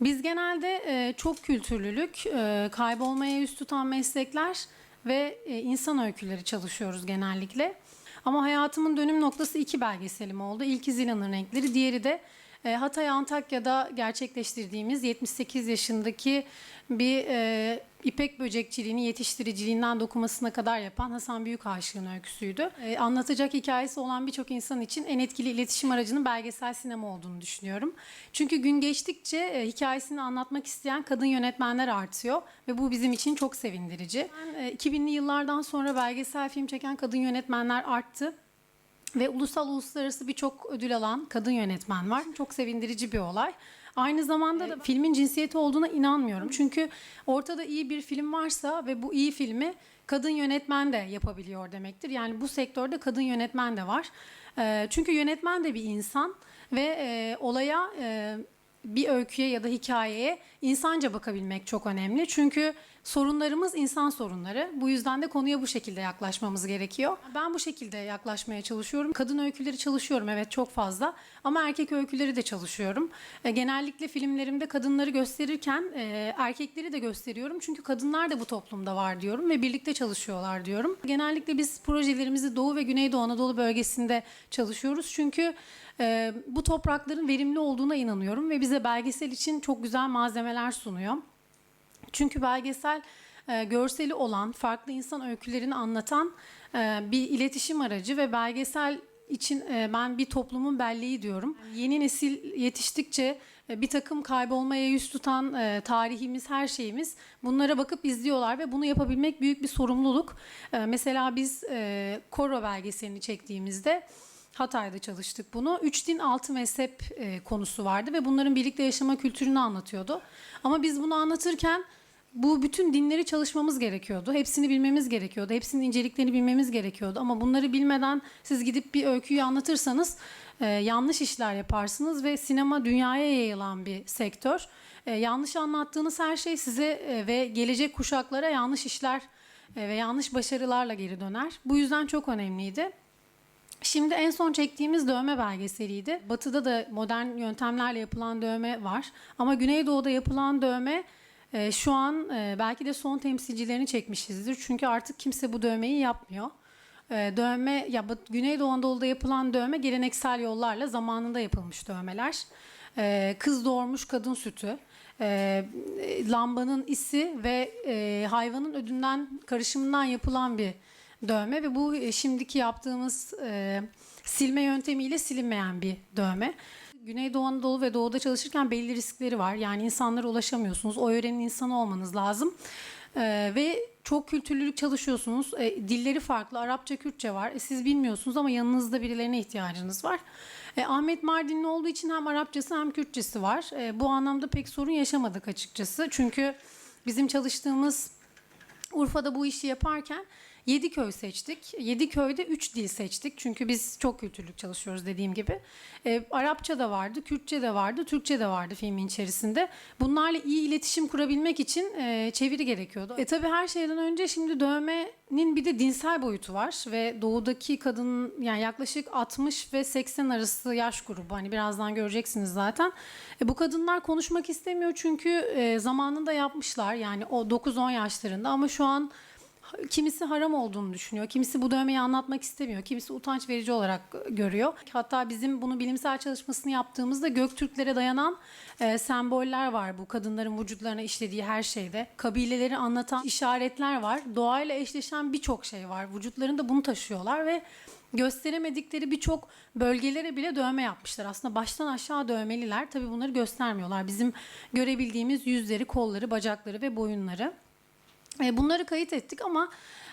Biz genelde e, çok kültürlülük, e, kaybolmaya yüz tutan meslekler ve e, insan öyküleri çalışıyoruz genellikle. Ama hayatımın dönüm noktası iki belgeselim oldu. İlki Zila'nın Renkleri, diğeri de e, Hatay Antakya'da gerçekleştirdiğimiz 78 yaşındaki bir e, ipek böcekçiliğini yetiştiriciliğinden dokumasına kadar yapan Hasan Büyükaşık'ın öyküsüydü. E, anlatacak hikayesi olan birçok insan için en etkili iletişim aracının belgesel sinema olduğunu düşünüyorum. Çünkü gün geçtikçe e, hikayesini anlatmak isteyen kadın yönetmenler artıyor ve bu bizim için çok sevindirici. Ben, e, 2000'li yıllardan sonra belgesel film çeken kadın yönetmenler arttı. Ve ulusal uluslararası birçok ödül alan kadın yönetmen var. Çok sevindirici bir olay. Aynı zamanda da filmin cinsiyeti olduğuna inanmıyorum. Çünkü ortada iyi bir film varsa ve bu iyi filmi kadın yönetmen de yapabiliyor demektir. Yani bu sektörde kadın yönetmen de var. Ee, Çünkü yönetmen de bir insan ve e, olaya e, bir öyküye ya da hikayeye insanca bakabilmek çok önemli. Çünkü sorunlarımız insan sorunları. Bu yüzden de konuya bu şekilde yaklaşmamız gerekiyor. Ben bu şekilde yaklaşmaya çalışıyorum. Kadın öyküleri çalışıyorum evet çok fazla ama erkek öyküleri de çalışıyorum. E, Genellikle filmlerimde kadınları gösterirken e, erkekleri de gösteriyorum. Çünkü kadınlar da bu toplumda var diyorum ve birlikte çalışıyorlar diyorum. Genellikle biz projelerimizi Doğu ve Güneydoğu Anadolu bölgesinde çalışıyoruz. Çünkü e, bu toprakların verimli olduğuna inanıyorum ve bize belgesel için çok güzel malzemeler sunuyor. Çünkü belgesel e, görseli olan, farklı insan öykülerini anlatan e, bir iletişim aracı ve belgesel için e, ben bir toplumun belleği diyorum. Yeni nesil yetiştikçe e, bir takım kaybolmaya yüz tutan e, tarihimiz, her şeyimiz bunlara bakıp izliyorlar ve bunu yapabilmek büyük bir sorumluluk. E, mesela biz e, Koro belgeselini çektiğimizde Hatay'da çalıştık bunu. Üç din altı mezhep e, konusu vardı ve bunların birlikte yaşama kültürünü anlatıyordu. Ama biz bunu anlatırken bu bütün dinleri çalışmamız gerekiyordu. Hepsini bilmemiz gerekiyordu. Hepsinin inceliklerini bilmemiz gerekiyordu. Ama bunları bilmeden siz gidip bir öyküyü anlatırsanız e, yanlış işler yaparsınız ve sinema dünyaya yayılan bir sektör. E, yanlış anlattığınız her şey size e, ve gelecek kuşaklara yanlış işler e, ve yanlış başarılarla geri döner. Bu yüzden çok önemliydi. Şimdi en son çektiğimiz dövme belgeseliydi. Batı'da da modern yöntemlerle yapılan dövme var. Ama Güneydoğu'da yapılan dövme e, şu an e, belki de son temsilcilerini çekmişizdir. Çünkü artık kimse bu dövmeyi yapmıyor. E, dövme ya Güneydoğu Anadolu'da yapılan dövme geleneksel yollarla zamanında yapılmış dövmeler. E, kız doğurmuş kadın sütü, e, lambanın isi ve e, hayvanın ödünden karışımından yapılan bir dövme ve bu e, şimdiki yaptığımız e, silme yöntemiyle silinmeyen bir dövme. Güneydoğu Anadolu ve Doğu'da çalışırken belli riskleri var. Yani insanlara ulaşamıyorsunuz. O yörenin insanı olmanız lazım. E, ve çok kültürlülük çalışıyorsunuz. E, dilleri farklı. Arapça, Kürtçe var. E, siz bilmiyorsunuz ama yanınızda birilerine ihtiyacınız var. E, Ahmet Mardinli olduğu için hem Arapçası hem Kürtçesi var. E, bu anlamda pek sorun yaşamadık açıkçası. Çünkü bizim çalıştığımız Urfa'da bu işi yaparken 7 köy seçtik. 7 köyde 3 dil seçtik. Çünkü biz çok kültürlük çalışıyoruz dediğim gibi. Ee, Arapça da vardı, Kürtçe de vardı, Türkçe de vardı filmin içerisinde. Bunlarla iyi iletişim kurabilmek için e, çeviri gerekiyordu. E tabii her şeyden önce şimdi dövmenin bir de dinsel boyutu var ve doğudaki kadın yani yaklaşık 60 ve 80 arası yaş grubu. Hani birazdan göreceksiniz zaten. E, bu kadınlar konuşmak istemiyor çünkü e, zamanında yapmışlar. Yani o 9-10 yaşlarında ama şu an Kimisi haram olduğunu düşünüyor. Kimisi bu dövmeyi anlatmak istemiyor. Kimisi utanç verici olarak görüyor. Hatta bizim bunu bilimsel çalışmasını yaptığımızda Göktürklere dayanan e, semboller var bu kadınların vücutlarına işlediği her şeyde. Kabileleri anlatan işaretler var. Doğayla eşleşen birçok şey var. Vücutlarında bunu taşıyorlar ve gösteremedikleri birçok bölgelere bile dövme yapmışlar. Aslında baştan aşağı dövmeliler. Tabii bunları göstermiyorlar. Bizim görebildiğimiz yüzleri, kolları, bacakları ve boyunları. E, Bunları kayıt ettik ama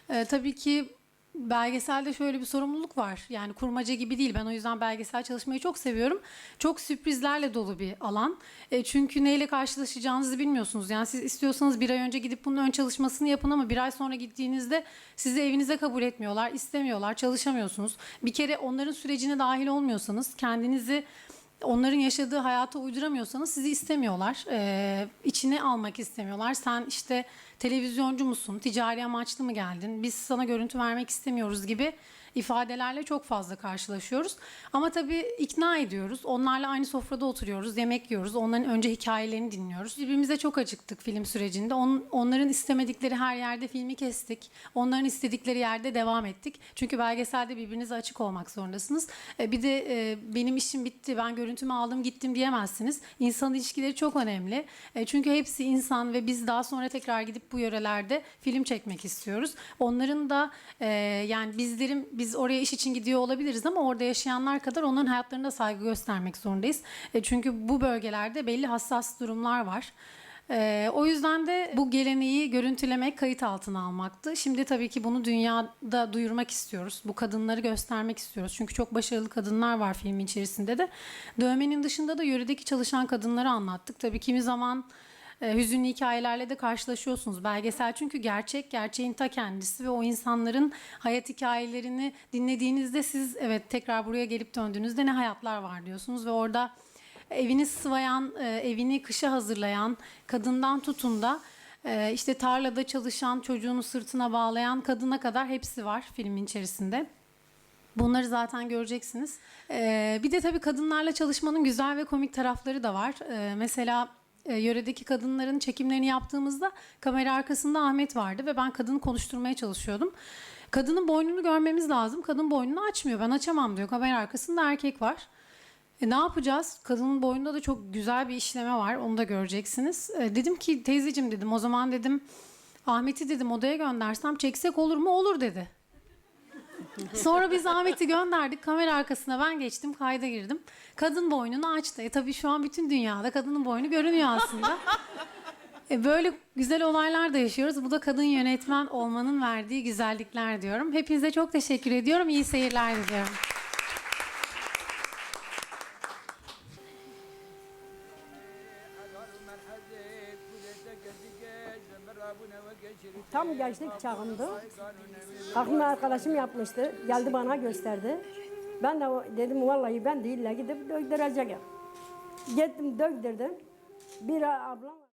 e, tabii ki belgeselde şöyle bir sorumluluk var. Yani kurmaca gibi değil. Ben o yüzden belgesel çalışmayı çok seviyorum. Çok sürprizlerle dolu bir alan. E, çünkü neyle karşılaşacağınızı bilmiyorsunuz. Yani siz istiyorsanız bir ay önce gidip bunun ön çalışmasını yapın ama bir ay sonra gittiğinizde sizi evinize kabul etmiyorlar, istemiyorlar, çalışamıyorsunuz. Bir kere onların sürecine dahil olmuyorsanız kendinizi onların yaşadığı hayata uyduramıyorsanız sizi istemiyorlar. Ee, içine almak istemiyorlar. Sen işte televizyoncu musun? Ticari amaçlı mı geldin? Biz sana görüntü vermek istemiyoruz gibi ifadelerle çok fazla karşılaşıyoruz. Ama tabii ikna ediyoruz. Onlarla aynı sofrada oturuyoruz, yemek yiyoruz. Onların önce hikayelerini dinliyoruz. Birbirimize çok acıktık film sürecinde. On- onların istemedikleri her yerde filmi kestik. Onların istedikleri yerde devam ettik. Çünkü belgeselde birbirinize açık olmak zorundasınız. E, bir de e, benim işim bitti, ben görüntümü aldım gittim diyemezsiniz. İnsan ilişkileri çok önemli. E, çünkü hepsi insan ve biz daha sonra tekrar gidip bu yörelerde film çekmek istiyoruz. Onların da yani bizlerin biz oraya iş için gidiyor olabiliriz ama orada yaşayanlar kadar onların hayatlarına saygı göstermek zorundayız. E, çünkü bu bölgelerde belli hassas durumlar var. Ee, o yüzden de bu geleneği görüntülemek, kayıt altına almaktı. Şimdi tabii ki bunu dünyada duyurmak istiyoruz. Bu kadınları göstermek istiyoruz. Çünkü çok başarılı kadınlar var filmin içerisinde de. Dövmenin dışında da yöredeki çalışan kadınları anlattık. Tabii kimi zaman e, hüzünlü hikayelerle de karşılaşıyorsunuz. Belgesel çünkü gerçek, gerçeğin ta kendisi ve o insanların hayat hikayelerini dinlediğinizde siz evet tekrar buraya gelip döndüğünüzde ne hayatlar var diyorsunuz ve orada evini sıvayan, e, evini kışa hazırlayan kadından tutun da e, işte tarlada çalışan, çocuğunu sırtına bağlayan kadına kadar hepsi var filmin içerisinde. Bunları zaten göreceksiniz. E, bir de tabii kadınlarla çalışmanın güzel ve komik tarafları da var. Mesela e, yöredeki kadınların çekimlerini yaptığımızda kamera arkasında Ahmet vardı ve ben kadını konuşturmaya çalışıyordum. Kadının boynunu görmemiz lazım. Kadın boynunu açmıyor. Ben açamam diyor. Kamera arkasında erkek var. E, ne yapacağız? Kadının boynunda da çok güzel bir işleme var. Onu da göreceksiniz. E, dedim ki teyzeciğim dedim o zaman dedim Ahmet'i dedim odaya göndersem çeksek olur mu? Olur dedi. Sonra biz Ahmet'i gönderdik. Kamera arkasına ben geçtim. Kayda girdim. Kadın boynunu açtı. E tabii şu an bütün dünyada kadının boynu görünüyor aslında. E, böyle güzel olaylar da yaşıyoruz. Bu da kadın yönetmen olmanın verdiği güzellikler diyorum. Hepinize çok teşekkür ediyorum. İyi seyirler diliyorum. Tam gençlik çağımdı. Kalkma arkadaşım yapmıştı. Geldi bana gösterdi. Ben de dedim vallahi ben de illa gidip döktüreceğim. Gittim döktürdüm. Bir ablam